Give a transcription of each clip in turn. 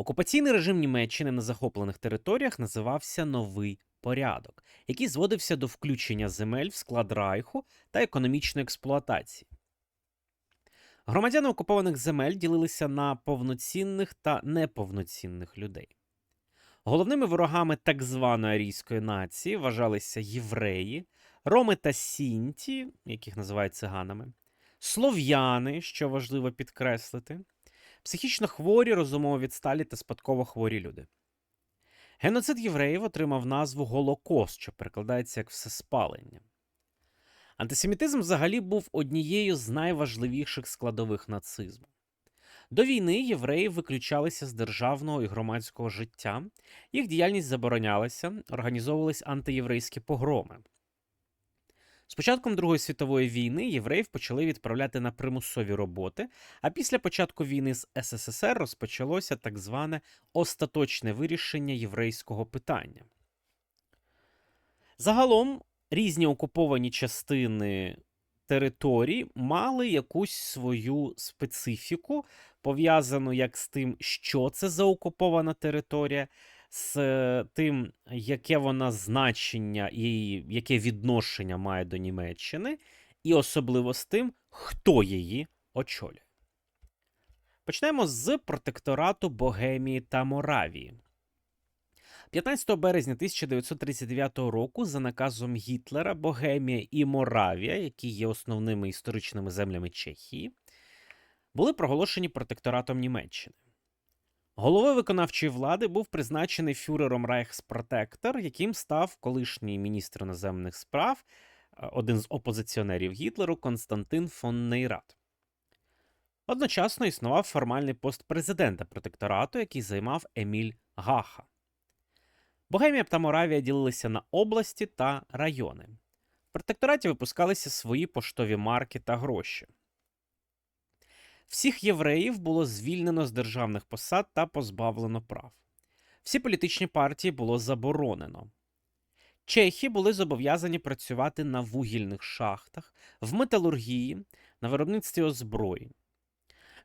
Окупаційний режим Німеччини на захоплених територіях називався Новий порядок, який зводився до включення земель в склад Райху та економічної експлуатації. Громадяни окупованих земель ділилися на повноцінних та неповноцінних людей. Головними ворогами так званої арійської нації вважалися євреї, роми та сінті, яких називають циганами, слов'яни, що важливо підкреслити, психічно хворі, розумово відсталі та спадково хворі люди. Геноцид євреїв отримав назву Голокост, що перекладається як всеспалення. Антисемітизм взагалі був однією з найважливіших складових нацизму. До війни євреї виключалися з державного і громадського життя, їх діяльність заборонялася, організовувались антиєврейські погроми. З початком Другої світової війни євреїв почали відправляти на примусові роботи, а після початку війни з СССР розпочалося так зване остаточне вирішення єврейського питання. Загалом різні окуповані частини територій мали якусь свою специфіку, пов'язану як з тим, що це за окупована територія, з е, тим, яке вона значення і яке відношення має до Німеччини, і особливо з тим, хто її очолює. Почнемо з протекторату Богемії та Моравії. 15 березня 1939 року за наказом Гітлера Богемія і Моравія, які є основними історичними землями Чехії, були проголошені протекторатом Німеччини. Головою виконавчої влади був призначений фюрером Райхспротектор, яким став колишній міністр іноземних справ, е, один з опозиціонерів Гітлеру Константин фон Нейрат. Одночасно існував формальний пост президента протекторату, який займав Еміль Гаха. Богемія та Моравія ділилися на області та райони. В протектораті випускалися свої поштові марки та гроші. Всіх євреїв було звільнено з державних посад та позбавлено прав. Всі політичні партії було заборонено. Чехи були зобов'язані працювати на вугільних шахтах, в металургії, на виробництві озброї.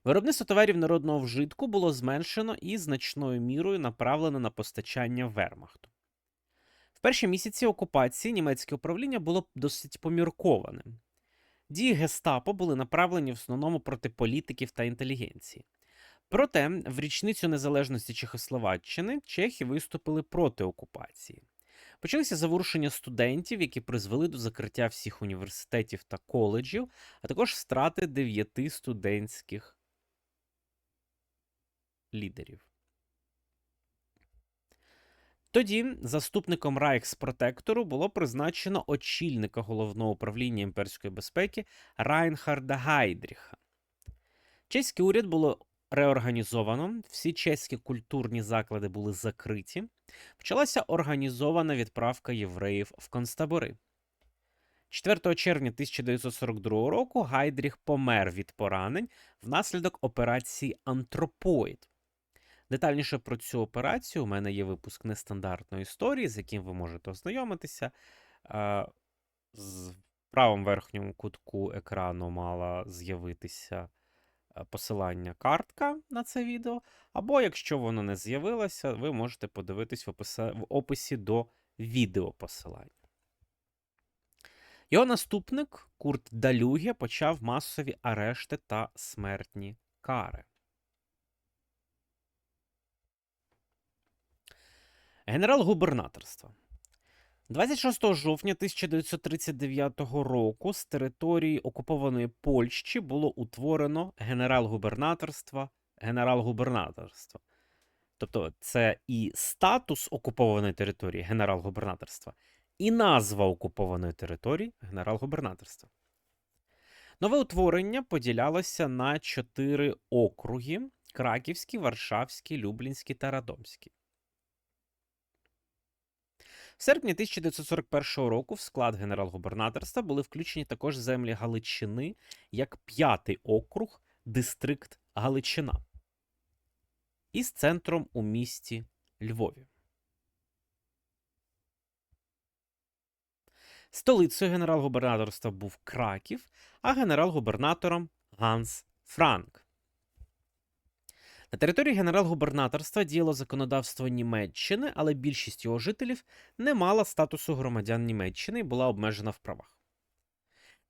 Виробництво товарів народного вжитку було зменшено і значною мірою направлено на постачання вермахту. В перші місяці окупації німецьке управління було досить поміркованим. Дії гестапо були направлені в основному проти політиків та інтелігенції. Проте, в річницю незалежності Чехословаччини чехи виступили проти окупації. Почалися заворушення студентів, які призвели до закриття всіх університетів та коледжів, а також страти дев'яти студентських лідерів. Тоді заступником Райхспротектору було призначено очільника головного управління імперської безпеки Райнхарда Гайдріха. Чеський уряд було реорганізовано, всі чеські культурні заклади були закриті. Почалася організована відправка євреїв в концтабори. 4 червня 1942 року Гайдріх помер від поранень внаслідок операції Антропоїд. Детальніше про цю операцію у мене є випуск нестандартної історії, з яким ви можете ознайомитися. В правому верхньому кутку екрану мала з'явитися посилання картка на це відео. Або, якщо воно не з'явилося, ви можете подивитись в описі до відео посилання. Його наступник Курт Далюге почав масові арешти та смертні кари. Генерал-губернаторства. 26 жовтня 1939 року з території окупованої Польщі було утворено генерал-губернаторство генерал-губернаторство. Тобто це і статус окупованої території генерал-губернаторства, і назва окупованої території генерал-губернаторства. Нове утворення поділялося на чотири округи: Краківський, Варшавський, Люблінський та Радомський. В серпні 1941 року в склад генерал-губернаторства були включені також землі Галичини як п'ятий округ, дистрикт Галичина із центром у місті Львові. Столицею генерал-губернаторства був Краків, а генерал-губернатором Ганс Франк. На території генерал-губернаторства діяло законодавство Німеччини, але більшість його жителів не мала статусу громадян Німеччини і була обмежена в правах.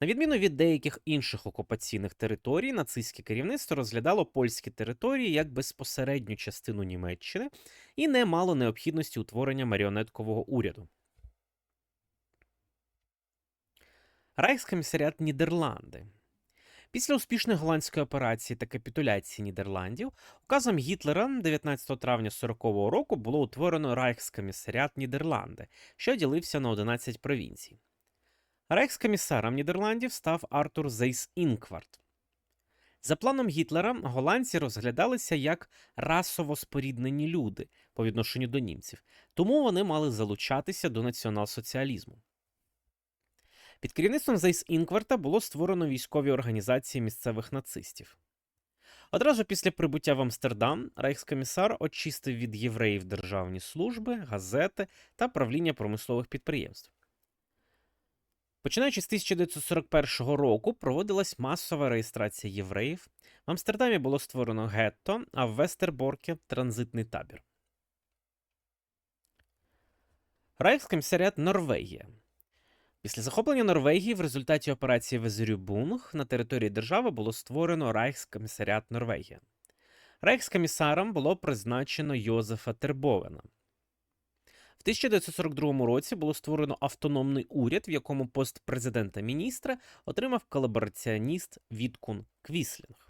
На відміну від деяких інших окупаційних територій, нацистське керівництво розглядало польські території як безпосередню частину Німеччини і не мало необхідності утворення маріонеткового уряду. Райхскомісаріат Нідерланди. Після успішної голландської операції та капітуляції Нідерландів указом Гітлера 19 травня 40-го року було утворено Райхскомісаріат Нідерланди, що ділився на 11 провінцій. Рейхскомісаром Нідерландів став Артур Зейс Інкварт. За планом Гітлера, голландці розглядалися як расово споріднені люди по відношенню до німців, тому вони мали залучатися до націонал-соціалізму. Під керівництвом Зейс Інкварта було створено військові організації місцевих нацистів. Одразу після прибуття в Амстердам рейхскомісар очистив від євреїв державні служби, газети та правління промислових підприємств. Починаючи з 1941 року, проводилась масова реєстрація євреїв. В Амстердамі було створено гетто, а в Вестерборкі транзитний табір. Райхскомісаріат Норвегія. Після захоплення Норвегії в результаті операції Везерюбунг на території держави було створено Райхскомісаріат Норвегія. Рейхскомісаром було призначено Йозефа Тербовена. В 1942 році було створено автономний уряд, в якому пост президента міністра отримав колабораціоніст Віткун Квіслінг.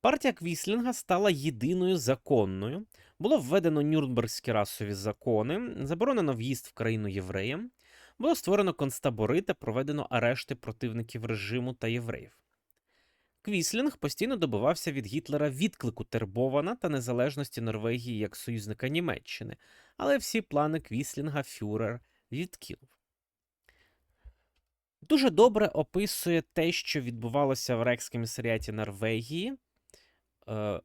Партія Квіслінга стала єдиною законною. Було введено Нюрнбергські расові закони, заборонено в'їзд в країну євреям, було створено концтабори та проведено арешти противників режиму та євреїв. Квіслінг постійно добивався від Гітлера відклику Тербована та незалежності Норвегії як союзника Німеччини, але всі плани Квіслінга Фюрер відкинув. Дуже добре описує те, що відбувалося в Рейхскомісаріаті Норвегії,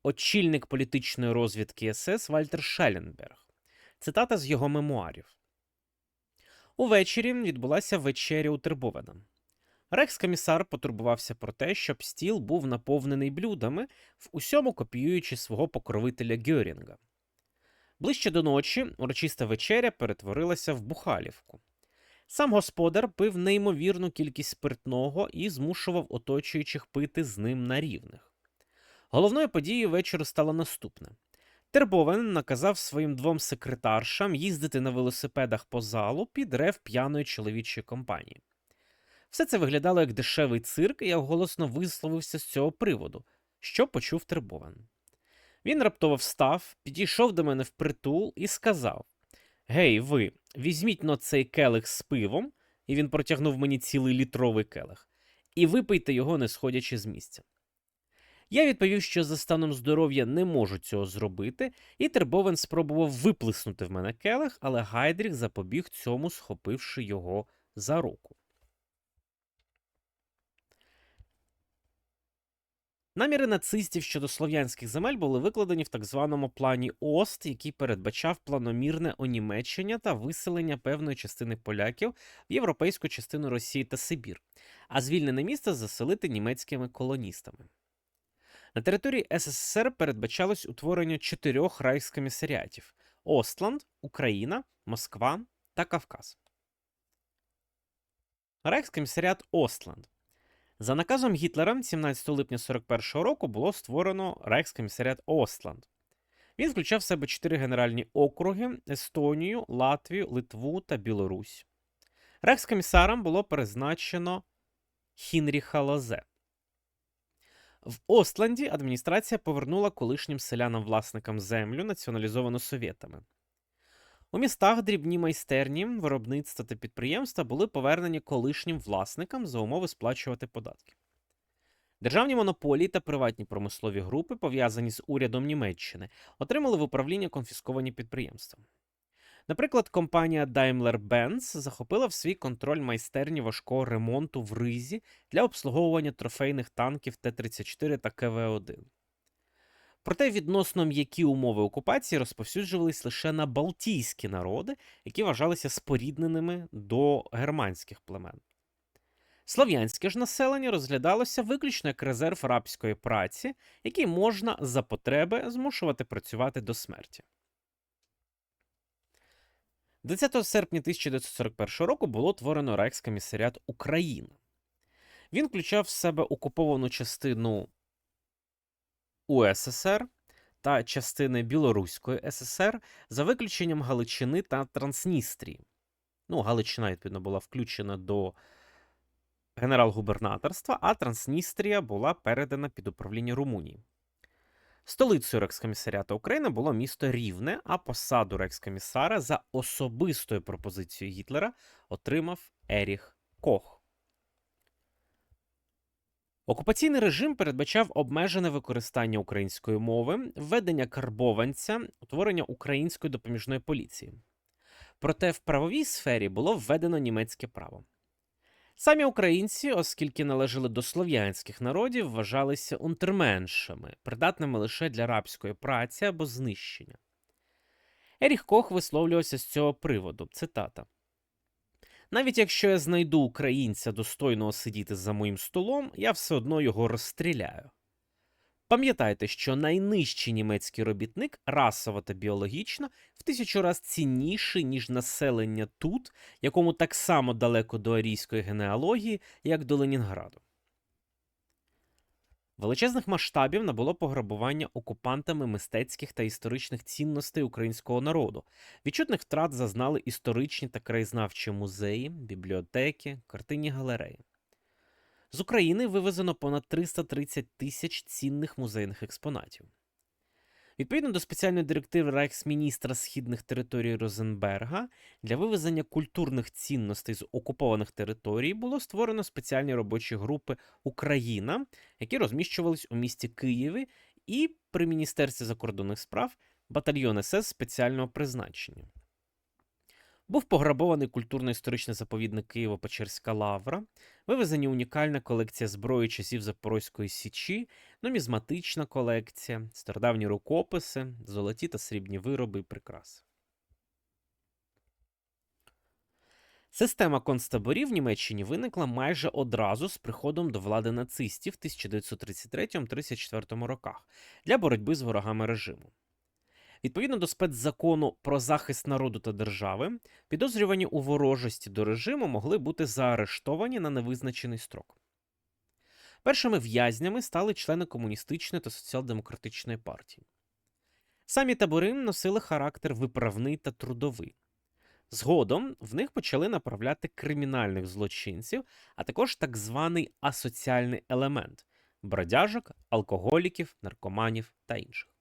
очільник політичної розвідки СС Вальтер Шелленберг. Цитата з його мемуарів. Увечері відбулася вечеря у Тербовена. Рекс-комісар потурбувався про те, щоб стіл був наповнений блюдами, в усьому копіюючи свого покровителя Гьорінга. Ближче до ночі урочиста вечеря перетворилася в бухалівку. Сам господар пив неймовірну кількість спиртного і змушував оточуючих пити з ним на рівних. Головною подією вечору стало наступне. Тербовен наказав своїм двом секретаршам їздити на велосипедах по залу під рев п'яної чоловічої компанії. Все це виглядало як дешевий цирк, і я голосно висловився з цього приводу, що почув Тербован. Він раптово встав, підійшов до мене впритул і сказав: Гей, ви, візьміть но цей келих з пивом, і він протягнув мені цілий літровий келих, і випийте його, не сходячи з місця. Я відповів, що за станом здоров'я не можу цього зробити, і Тербовен спробував виплеснути в мене келих, але Гайдрік запобіг цьому, схопивши його за руку. Наміри нацистів щодо слов'янських земель були викладені в так званому плані Ост, який передбачав планомірне онімечення та виселення певної частини поляків в європейську частину Росії та Сибір, а звільнене місто заселити німецькими колоністами. На території СССР передбачалось утворення чотирьох райхскомісаріатів Остланд, Україна, Москва та Кавказ. Райхскомісаріат Остланд за наказом Гітлера 17 липня 41-го року було створено Рейхскомісаріат Остланд. Він включав в себе чотири генеральні округи: Естонію, Латвію, Литву та Білорусь. Рейхскомісаром було призначено Хінріха Лозе. В Остланді адміністрація повернула колишнім селянам-власникам землю, націоналізовану совєтами. У містах дрібні майстерні, виробництва та підприємства були повернені колишнім власникам за умови сплачувати податки. Державні монополії та приватні промислові групи, пов'язані з урядом Німеччини, отримали в управління конфісковані підприємства. Наприклад, компанія Daimler-Benz захопила в свій контроль майстерні важкого ремонту в Ризі для обслуговування трофейних танків Т-34 та КВ-1. Проте відносно м'які умови окупації розповсюджувались лише на балтійські народи, які вважалися спорідненими до германських племен. Слов'янське ж населення розглядалося виключно як резерв рабської праці, який можна за потреби змушувати працювати до смерті. 10 серпня 1941 року було творено Рейхскомісаріат України. Він включав в себе окуповану частину УССР та частини Білоруської ССР за виключенням Галичини та Трансністрії. Ну, Галичина, відповідно, була включена до генерал-губернаторства, а Трансністрія була передана під управління Румунії. Столицею Рекскомісаріату України було місто Рівне, а посаду рекскомісара за особистою пропозицією Гітлера отримав Еріх Кох. Окупаційний режим передбачав обмежене використання української мови, введення карбованця, утворення української допоміжної поліції. Проте в правовій сфері було введено німецьке право. Самі українці, оскільки належали до слов'янських народів, вважалися унтерменшами, придатними лише для рабської праці або знищення. Еріх Кох висловлювався з цього приводу. Цитата. Навіть якщо я знайду українця достойного сидіти за моїм столом, я все одно його розстріляю. Пам'ятайте, що найнижчий німецький робітник расово та біологічно в тисячу раз цінніший, ніж населення тут, якому так само далеко до арійської генеалогії, як до Ленінграду. Величезних масштабів набуло пограбування окупантами мистецьких та історичних цінностей українського народу. Відчутних втрат зазнали історичні та краєзнавчі музеї, бібліотеки, картинні галереї. З України вивезено понад 330 тисяч цінних музейних експонатів. Відповідно до спеціальної директиви рейхсміністра східних територій Розенберга для вивезення культурних цінностей з окупованих територій було створено спеціальні робочі групи Україна, які розміщувались у місті Києві, і при Міністерстві закордонних справ батальйон СС спеціального призначення. Був пограбований культурно-історичний заповідник Києво-Печерська лавра, вивезені унікальна колекція зброї часів Запорозької Січі, нумізматична колекція, стародавні рукописи, золоті та срібні вироби і прикраси. Система концтаборів в Німеччині виникла майже одразу з приходом до влади нацистів в 1933-34 роках для боротьби з ворогами режиму. Відповідно до спецзакону про захист народу та держави, підозрювані у ворожості до режиму могли бути заарештовані на невизначений строк. Першими в'язнями стали члени комуністичної та соціал-демократичної партії. Самі табори носили характер виправний та трудовий. Згодом в них почали направляти кримінальних злочинців, а також так званий асоціальний елемент бродяжок, алкоголіків, наркоманів та інших.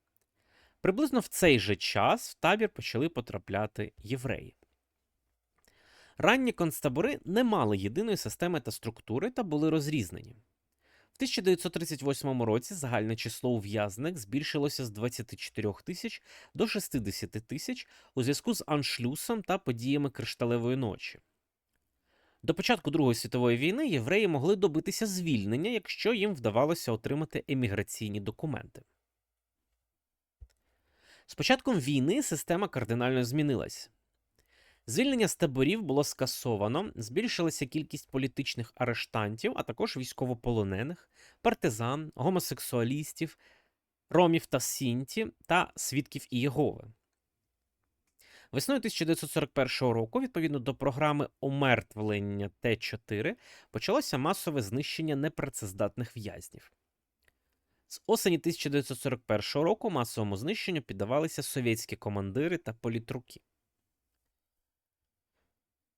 Приблизно в цей же час в табір почали потрапляти євреї. Ранні концтабори не мали єдиної системи та структури та були розрізнені. В 1938 році загальне число ув'язнених збільшилося з 24 тисяч до 60 тисяч у зв'язку з аншлюсом та подіями кришталевої ночі. До початку Другої світової війни євреї могли добитися звільнення, якщо їм вдавалося отримати еміграційні документи. З початком війни система кардинально змінилась. Звільнення з таборів було скасовано, збільшилася кількість політичних арештантів, а також військовополонених, партизан, гомосексуалістів, ромів та сінті та свідків Ієгови. Весною 1941 року, відповідно до програми омертвлення Т4, почалося масове знищення непрацездатних в'язнів. З осені 1941 року масовому знищенню піддавалися совєтські командири та політруки.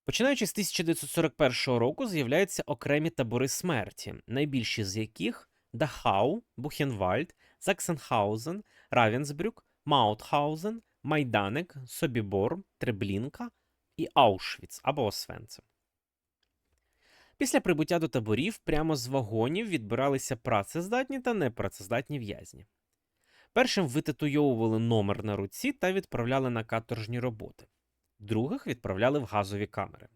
Починаючи з 1941 року, з'являються окремі табори смерті, найбільші з яких Дахау, Бухенвальд, Заксенхаузен, Равенсбрюк, Маутхаузен, Майданик, Собібор, Треблінка і Аушвіц або Освенцим. Після прибуття до таборів прямо з вагонів відбиралися працездатні та непрацездатні в'язні. Першим вититуйовували номер на руці та відправляли на каторжні роботи, других відправляли в газові камери.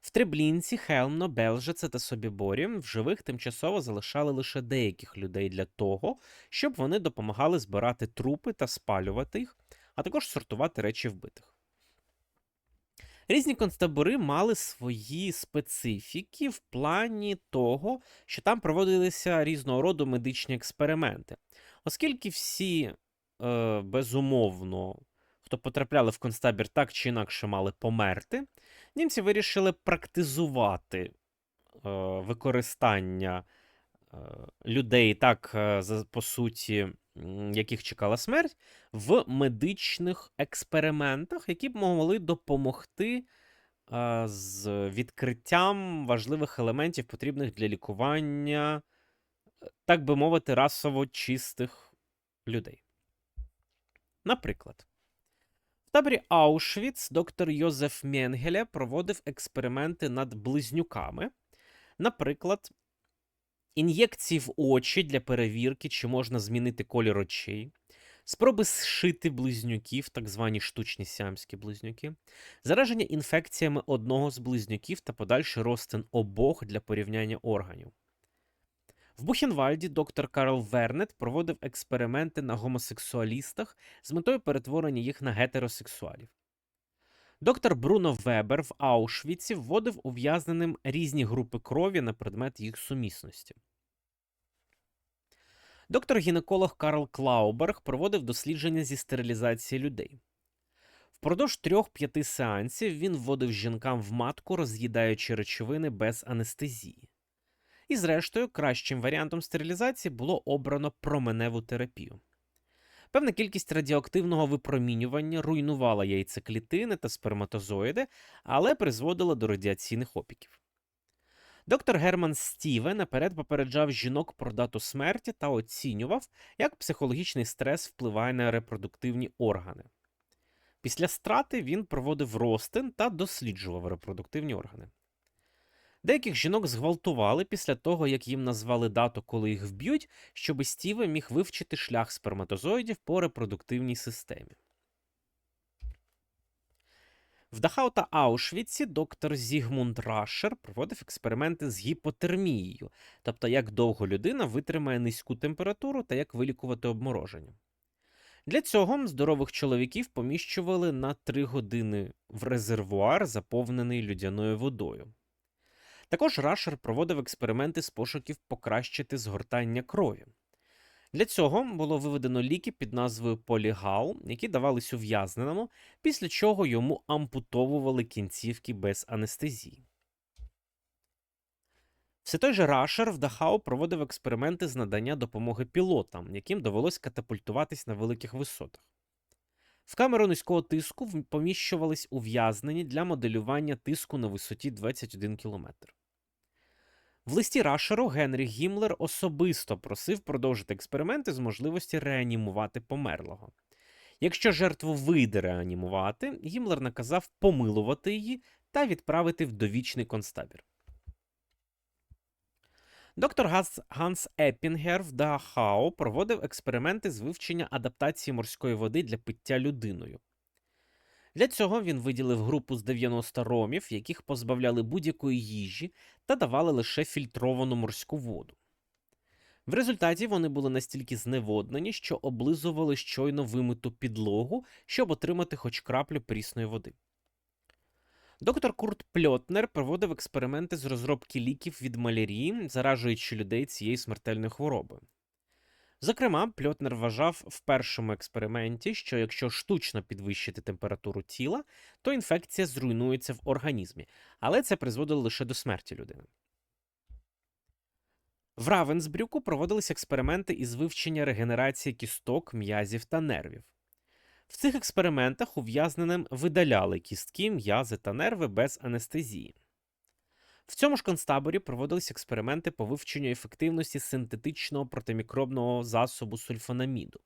В Треблінці, Хелмно, Белжице та Собіборі в живих тимчасово залишали лише деяких людей для того, щоб вони допомагали збирати трупи та спалювати їх, а також сортувати речі вбитих. Різні концтабори мали свої специфіки в плані того, що там проводилися різного роду медичні експерименти. Оскільки всі, е, безумовно, хто потрапляли в концтабір, так чи інакше мали померти, німці вирішили практизувати е, використання людей, так, е, по суті, яких чекала смерть, в медичних експериментах, які б могли допомогти е, з відкриттям важливих елементів, потрібних для лікування, е, так би мовити, расово чистих людей. Наприклад, в таборі Аушвіц доктор Йозеф Менгеле проводив експерименти над близнюками. Наприклад, ін'єкції в очі для перевірки, чи можна змінити колір очей, спроби зшити близнюків, так звані штучні сіамські близнюки, зараження інфекціями одного з близнюків та подальший розтин обох для порівняння органів. В Бухенвальді доктор Карл Вернет проводив експерименти на гомосексуалістах з метою перетворення їх на гетеросексуалів. Доктор Бруно Вебер в Аушвіці вводив ув'язненим різні групи крові на предмет їх сумісності. Доктор-гінеколог Карл Клауберг проводив дослідження зі стерилізації людей. Впродовж трьох-п'яти сеансів він вводив жінкам в матку, роз'їдаючи речовини без анестезії. І, зрештою, кращим варіантом стерилізації було обрано променеву терапію. Певна кількість радіоактивного випромінювання руйнувала яйцеклітини та сперматозоїди, але призводила до радіаційних опіків. Доктор Герман Стіве наперед попереджав жінок про дату смерті та оцінював, як психологічний стрес впливає на репродуктивні органи. Після страти він проводив розтин та досліджував репродуктивні органи. Деяких жінок зґвалтували після того, як їм назвали дату, коли їх вб'ють, щоби Стіве міг вивчити шлях сперматозоїдів по репродуктивній системі. В Дахау та Аушвіці доктор Зігмунд Рашер проводив експерименти з гіпотермією, тобто як довго людина витримає низьку температуру та як вилікувати обмороження. Для цього здорових чоловіків поміщували на 3 години в резервуар, заповнений людяною водою. Також Рашер проводив експерименти з пошуків покращити згортання крові. Для цього було виведено ліки під назвою Полігал, які давались ув'язненому, після чого йому ампутовували кінцівки без анестезії. Все той же Рашер в Дахау проводив експерименти з надання допомоги пілотам, яким довелось катапультуватись на великих висотах. В камеру низького тиску поміщувались ув'язнені для моделювання тиску на висоті 21 км. В листі Рашеру Генрі Гімлер особисто просив продовжити експерименти з можливості реанімувати померлого. Якщо жертву вийде реанімувати, Гімлер наказав помилувати її та відправити в довічний концтабір. Доктор Ганс, Епінгер в Дахау проводив експерименти з вивчення адаптації морської води для пиття людиною. Для цього він виділив групу з 90 ромів, яких позбавляли будь-якої їжі та давали лише фільтровану морську воду. В результаті вони були настільки зневоднені, що облизували щойно вимиту підлогу, щоб отримати хоч краплю прісної води. Доктор Курт Пльотнер проводив експерименти з розробки ліків від малярії, заражуючи людей цієї смертельної хвороби. Зокрема, Пльотнер вважав в першому експерименті, що якщо штучно підвищити температуру тіла, то інфекція зруйнується в організмі, але це призводило лише до смерті людини. В Равенсбрюку проводились експерименти із вивчення регенерації кісток, м'язів та нервів. В цих експериментах ув'язненим видаляли кістки, м'язи та нерви без анестезії. В цьому ж концтаборі проводились експерименти по вивченню ефективності синтетичного протимікробного засобу сульфонаміду.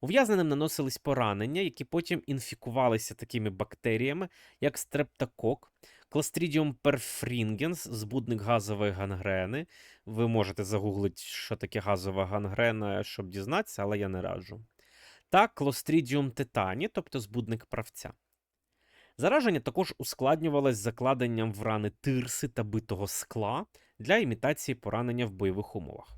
Ув'язненим наносились поранення, які потім інфікувалися такими бактеріями, як стрептокок, Clostridium perfringens, збудник газової гангрени. Ви можете загуглити, що таке газова гангрена, щоб дізнатися, але я не раджу. Та Clostridium tetani, тобто збудник правця. Зараження також ускладнювалось закладенням в рани тирси та битого скла для імітації поранення в бойових умовах.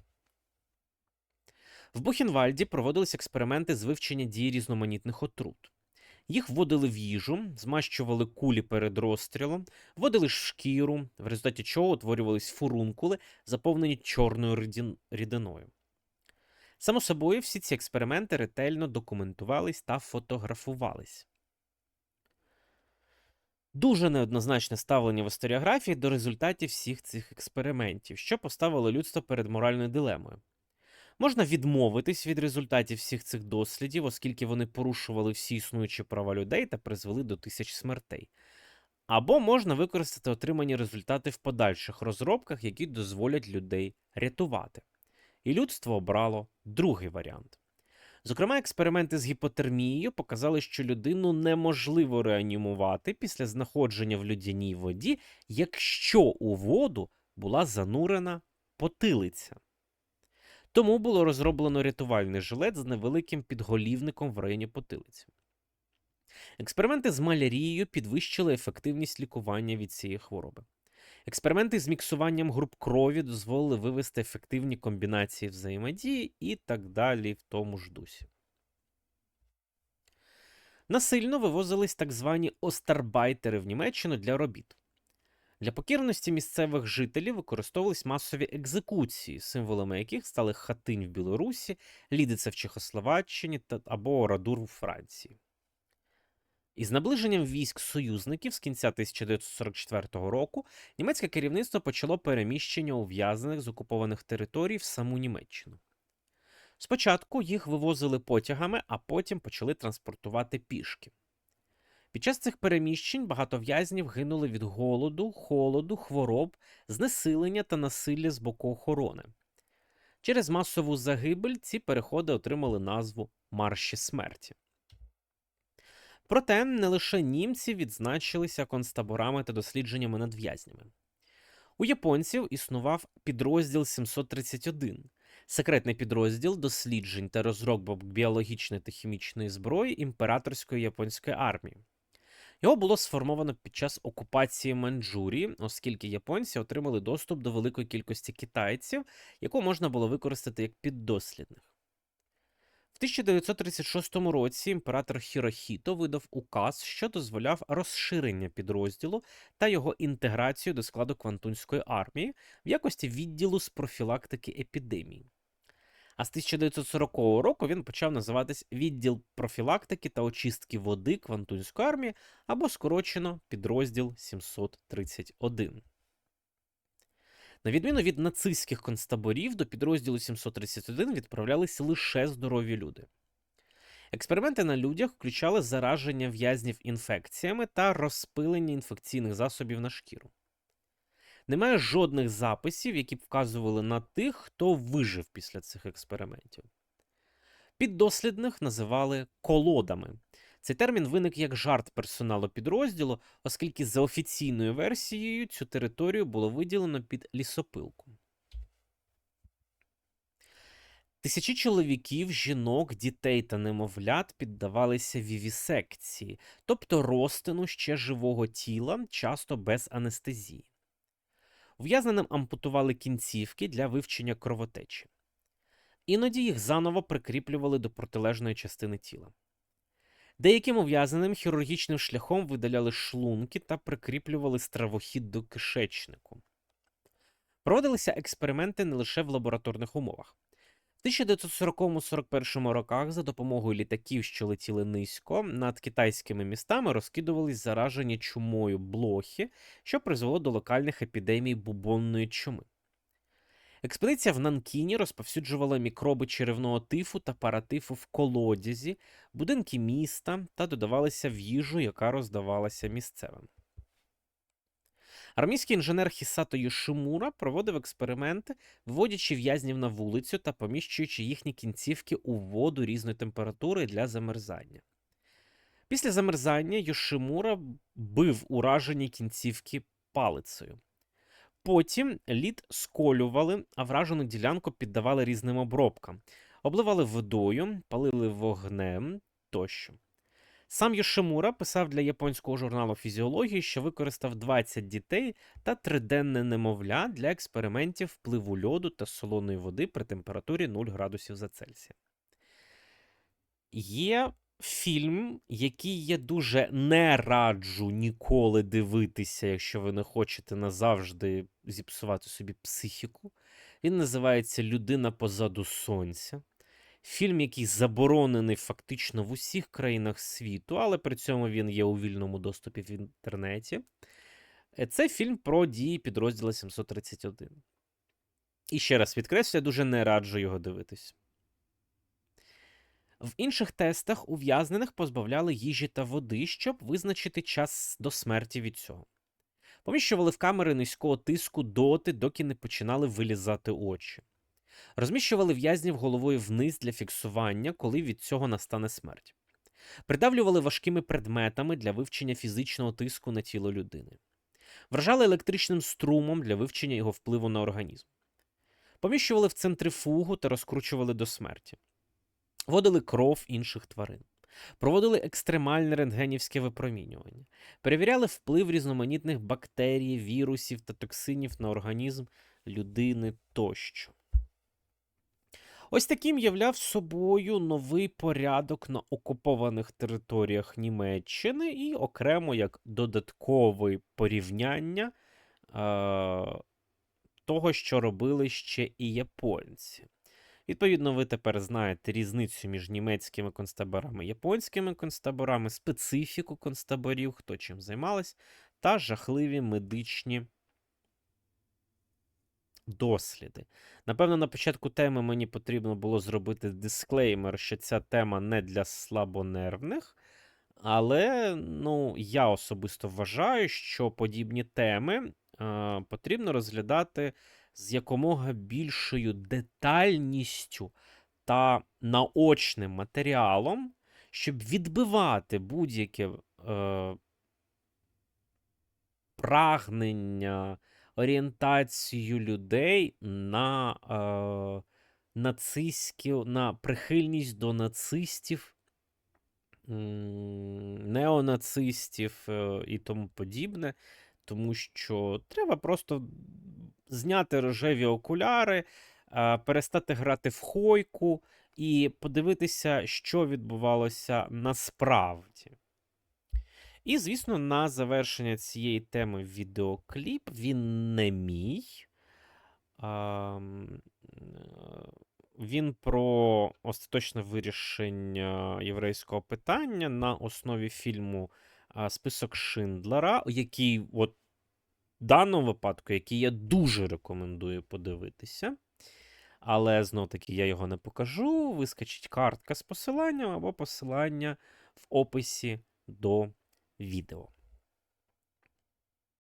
В Бухенвальді проводились експерименти з вивчення дії різноманітних отрут. Їх вводили в їжу, змащували кулі перед розстрілом, вводили шкіру, в результаті чого утворювались фурункули, заповнені чорною рідиною. Само собою, всі ці експерименти ретельно документувались та фотографувались. Дуже неоднозначне ставлення в історіографії до результатів всіх цих експериментів, що поставило людство перед моральною дилемою. Можна відмовитись від результатів всіх цих дослідів, оскільки вони порушували всі існуючі права людей та призвели до тисяч смертей. Або можна використати отримані результати в подальших розробках, які дозволять людей рятувати. І людство обрало другий варіант. Зокрема, експерименти з гіпотермією показали, що людину неможливо реанімувати після знаходження в людяній воді, якщо у воду була занурена потилиця. Тому було розроблено рятувальний жилет з невеликим підголівником в районі потилиці. Експерименти з малярією підвищили ефективність лікування від цієї хвороби. Експерименти з міксуванням груп крові дозволили вивести ефективні комбінації взаємодії і так далі в тому ж дусі. Насильно вивозились так звані остарбайтери в Німеччину для робіт. Для покірності місцевих жителів використовувались масові екзекуції, символами яких стали хатинь в Білорусі, Лідиця в Чехословаччині та або Радур у Франції. Із наближенням військ союзників з кінця 1944 року німецьке керівництво почало переміщення ув'язнених з окупованих територій в саму Німеччину. Спочатку їх вивозили потягами, а потім почали транспортувати пішки. Під час цих переміщень багато в'язнів гинули від голоду, холоду, хвороб, знесилення та насилля з боку охорони. Через масову загибель ці переходи отримали назву Марші смерті. Проте не лише німці відзначилися концтаборами та дослідженнями над в'язнями. У японців існував підрозділ 731, секретний підрозділ досліджень та розробок біологічної та хімічної зброї імператорської японської армії. Його було сформовано під час окупації Маньчжурії, оскільки японці отримали доступ до великої кількості китайців, яку можна було використати як піддослідних. В 1936 році імператор Хірохіто видав указ, що дозволяв розширення підрозділу та його інтеграцію до складу Квантунської армії в якості відділу з профілактики епідемій. А з 1940 року він почав називатись Відділ профілактики та очистки води Квантунської армії або скорочено підрозділ 731. На відміну від нацистських концтаборів, до підрозділу 731 відправлялись лише здорові люди. Експерименти на людях включали зараження в'язнів інфекціями та розпилення інфекційних засобів на шкіру. Немає жодних записів, які б вказували на тих, хто вижив після цих експериментів. Піддослідних називали колодами. Цей термін виник як жарт персоналу підрозділу, оскільки за офіційною версією цю територію було виділено під лісопилку. Тисячі чоловіків, жінок, дітей та немовлят піддавалися вівісекції, тобто розтину ще живого тіла, часто без анестезії. Ув'язненим ампутували кінцівки для вивчення кровотечі. Іноді їх заново прикріплювали до протилежної частини тіла. Деяким ув'язненим хірургічним шляхом видаляли шлунки та прикріплювали стравохід до кишечнику. Проводилися експерименти не лише в лабораторних умовах. В 1940-41 роках за допомогою літаків, що летіли низько, над китайськими містами розкидувались заражені чумою блохи, що призвело до локальних епідемій бубонної чуми. Експедиція в Нанкіні розповсюджувала мікроби черевного тифу та паратифу в колодязі, будинки міста та додавалися в їжу, яка роздавалася місцевим. Армійський інженер Хісато Йошимура проводив експерименти, вводячи в'язнів на вулицю та поміщуючи їхні кінцівки у воду різної температури для замерзання. Після замерзання Йошимура бив уражені кінцівки палицею. Потім лід сколювали, а вражену ділянку піддавали різним обробкам, обливали водою, палили вогнем тощо. Сам Йошимура писав для японського журналу фізіології, що використав 20 дітей та триденне немовля для експериментів впливу льоду та солоної води при температурі 0 градусів за Цельсія. Є фільм, який я дуже не раджу ніколи дивитися, якщо ви не хочете назавжди зіпсувати собі психіку. Він називається Людина позаду сонця. Фільм, який заборонений фактично в усіх країнах світу, але при цьому він є у вільному доступі в інтернеті. Е, Це фільм про дії підрозділу 731. І ще раз підкреслю, я дуже не раджу його дивитись. В інших тестах ув'язнених позбавляли їжі та води, щоб визначити час до смерті від цього. Поміщували в камери низького тиску доти, доки не починали вилізати очі. Розміщували в'язнів головою вниз для фіксування, коли від цього настане смерть. Придавлювали важкими предметами для вивчення фізичного тиску на тіло людини. Вражали електричним струмом для вивчення його впливу на організм. Поміщували в центрифугу та розкручували до смерті. Водили кров інших тварин. Проводили екстремальне рентгенівське випромінювання, перевіряли вплив різноманітних бактерій, вірусів та токсинів на організм людини тощо. Ось таким являв собою новий порядок на окупованих територіях Німеччини і окремо як додаткове порівняння е, того, що робили ще і японці. Відповідно, ви тепер знаєте різницю між німецькими концтаборами японськими концтаборами, специфіку концтаборів, хто чим займались, та жахливі медичні досліди. Напевно, на початку теми мені потрібно було зробити дисклеймер, що ця тема не для слабонервних. Але ну, я особисто вважаю, що подібні теми е, потрібно розглядати з якомога більшою детальністю та наочним матеріалом, щоб відбивати будь-яке е, прагнення, орієнтацію людей на е, нацистські, на прихильність до нацистів, неонацистів е, і тому подібне. Тому що треба просто зняти рожеві окуляри, перестати грати в хойку і подивитися, що відбувалося насправді. І, звісно, на завершення цієї теми відеокліп він не мій. Він про остаточне вирішення єврейського питання на основі фільму Список Шиндлера, який, от в даному випадку, який я дуже рекомендую подивитися. Але знов таки я його не покажу. Вискочить картка з посиланням або посилання в описі до відео.